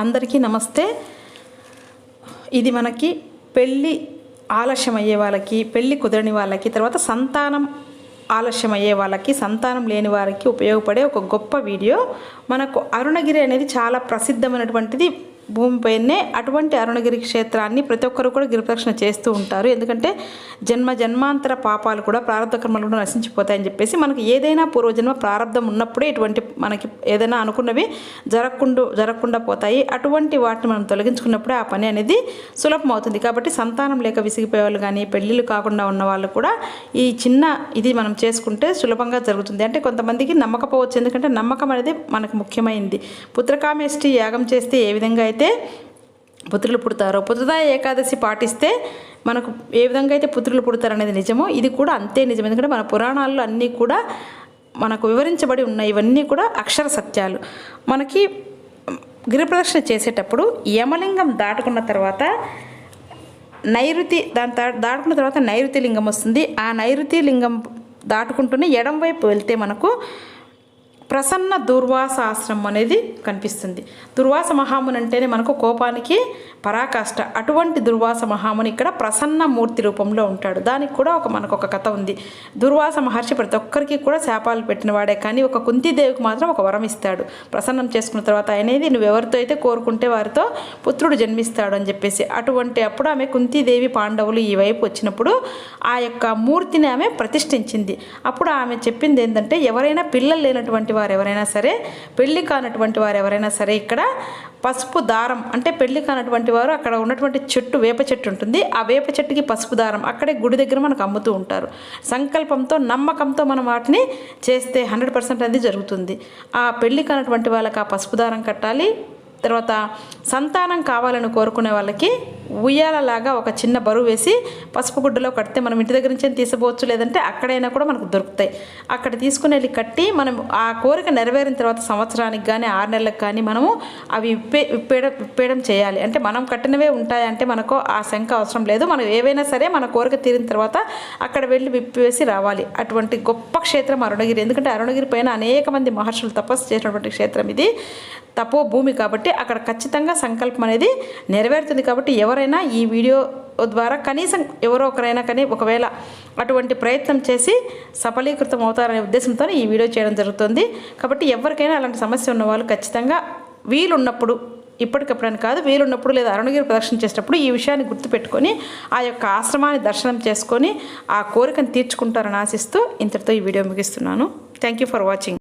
అందరికీ నమస్తే. ఇది మనకి పెళ్ళి ఆలస్యం అయ్యే వాళ్ళకి పెళ్ళి కుదరని వాళ్ళకి తర్వాత సంతానం ఆలస్యం అయ్యే వాళ్ళకి సంతానం లేని వారికి ఉపయోగపడే ఒక గొప్ప వీడియో. మనకు అరుణగిరి అనేది చాలా ప్రసిద్ధమైనటువంటిది. భూమిపైనే అటువంటి అరుణగిరి క్షేత్రాన్ని ప్రతి ఒక్కరు కూడా గిరిప్రదక్షిణ చేస్తూ ఉంటారు. ఎందుకంటే జన్మ జన్మాంతర పాపాలు కూడా ప్రారంభ కర్మలు కూడా నశించిపోతాయని చెప్పేసి మనకి ఏదైనా పూర్వజన్మ ప్రారంధం ఉన్నప్పుడే ఇటువంటి మనకి ఏదైనా అనుకున్నవి జరగకుండా జరగకుండా పోతాయి. అటువంటి వాటిని మనం తొలగించుకున్నప్పుడే ఆ పని అనేది సులభం అవుతుంది. కాబట్టి సంతానం లేక విసిగిపోయే వాళ్ళు కానీ పెళ్ళిళ్ళు కాకుండా ఉన్న వాళ్ళు కూడా ఈ చిన్న ఇది మనం చేసుకుంటే సులభంగా జరుగుతుంది. అంటే కొంతమందికి నమ్మకపోవచ్చు. ఎందుకంటే నమ్మకం అనేది మనకు ముఖ్యమైనది పుత్రకామేష్టి యాగం చేస్తే ఏ విధంగా అయితే అయితే పుత్రులు పుడతారో పుత్రదా ఏకాదశి పాటిస్తే మనకు ఏ విధంగా అయితే పుత్రులు పుడతారు అనేది నిజమో ఇది కూడా అంతే నిజం. ఎందుకంటే మన పురాణాల్లో అన్నీ కూడా మనకు వివరించబడి ఉన్నాయి. ఇవన్నీ కూడా అక్షర సత్యాలు. మనకి గిరిప్రదక్షిణ చేసేటప్పుడు యమలింగం దాటుకున్న తర్వాత నైరుతి దాని దా దాటుకున్న తర్వాత నైరుతి లింగం వస్తుంది. ఆ నైరుతి లింగం దాటుకుంటూనే ఎడం వైపు వెళ్తే మనకు ప్రసన్న దుర్వాస ఆశ్రమం అనేది కనిపిస్తుంది. దుర్వాస మహాముని అంటేనే మనకు కోపానికి పరాకాష్ట. అటువంటి దుర్వాస మహాముని ఇక్కడ ప్రసన్న మూర్తి రూపంలో ఉంటాడు. దానికి కూడా ఒక మనకు ఒక కథ ఉంది. దుర్వాస మహర్షి ప్రతి ఒక్కరికి కూడా శాపాలు పెట్టిన వాడే కానీ ఒక కుంతీదేవికి మాత్రం ఒక వరం ఇస్తాడు. ప్రసన్నం చేసుకున్న తర్వాత అనేది నువ్వు ఎవరితో అయితే కోరుకుంటే వారితో పుత్రుడు జన్మిస్తాడు అని చెప్పేసి. అటువంటి అప్పుడు ఆమె కుంతీదేవి పాండవులు ఈ వైపు వచ్చినప్పుడు ఆ యొక్క మూర్తిని ఆమె ప్రతిష్ఠించింది. అప్పుడు ఆమె చెప్పింది ఏంటంటే ఎవరైనా పిల్లలు లేనటువంటి వారు ఎవరైనా సరే పెళ్ళి కానటువంటి వారు ఎవరైనా సరే ఇక్కడ పసుపు దారం అంటే పెళ్ళి కానటువంటి వారు అక్కడ ఉన్నటువంటి చెట్టు వేప చెట్టు ఉంటుంది. ఆ వేప చెట్టుకి పసుపు దారం అక్కడే గుడి దగ్గర మనకు అమ్ముతూ ఉంటారు. సంకల్పంతో నమ్మకంతో మనం వాటిని చేస్తే హండ్రెడ్ పర్సెంట్ అది జరుగుతుంది. ఆ పెళ్ళి కానటువంటి వాళ్ళకి ఆ పసుపు దారం కట్టాలి. తర్వాత సంతానం కావాలని కోరుకునే వాళ్ళకి ఉయ్యాలలాగా ఒక చిన్న బరువు వేసి పసుపు గుడ్డలో కడితే మనం ఇంటి దగ్గర నుంచి తీసుకోవచ్చు లేదంటే అక్కడైనా కూడా మనకు దొరుకుతాయి. అక్కడ తీసుకుని వెళ్ళి కట్టి మనం ఆ కోరిక నెరవేరిన తర్వాత సంవత్సరానికి కానీ ఆరు నెలలకు కానీ మనము అవి విప్పే విప్పేయడం విప్పేయడం చేయాలి. అంటే మనం కట్టినవే ఉంటాయంటే మనకు ఆ శంక అవసరం లేదు. మనం ఏవైనా సరే మన కోరిక తీరిన తర్వాత అక్కడ వెళ్ళి విప్పివేసి రావాలి. అటువంటి గొప్ప క్షేత్రం అరుణగిరి. ఎందుకంటే అరుణగిరి పైన అనేక మంది మహర్షులు తపస్సు చేసినటువంటి క్షేత్రం ఇది. తపో భూమి కాబట్టి అక్కడ ఖచ్చితంగా సంకల్పం అనేది నెరవేరుతుంది కాబట్టి ఎవరైనా ఈ వీడియో ద్వారా కనీసం ఎవరో ఒకరైనా కానీ ఒకవేళ అటువంటి ప్రయత్నం చేసి సఫలీకృతం అవుతారనే ఉద్దేశంతో ఈ వీడియో చేయడం జరుగుతుంది. కాబట్టి ఎవరికైనా అలాంటి సమస్య ఉన్న వాళ్ళు ఖచ్చితంగా వీలున్నప్పుడు ఇప్పటికప్పుడని కాదు వీలున్నప్పుడు లేదా అరుణగిరి ప్రదర్శన చేసేటప్పుడు ఈ విషయాన్ని గుర్తుపెట్టుకొని ఆ యొక్క ఆశ్రమాన్ని దర్శనం చేసుకొని ఆ కోరికను తీర్చుకుంటారని ఆశిస్తూ ఇంతటితో ఈ వీడియో ముగిస్తున్నాను. Thank you for watching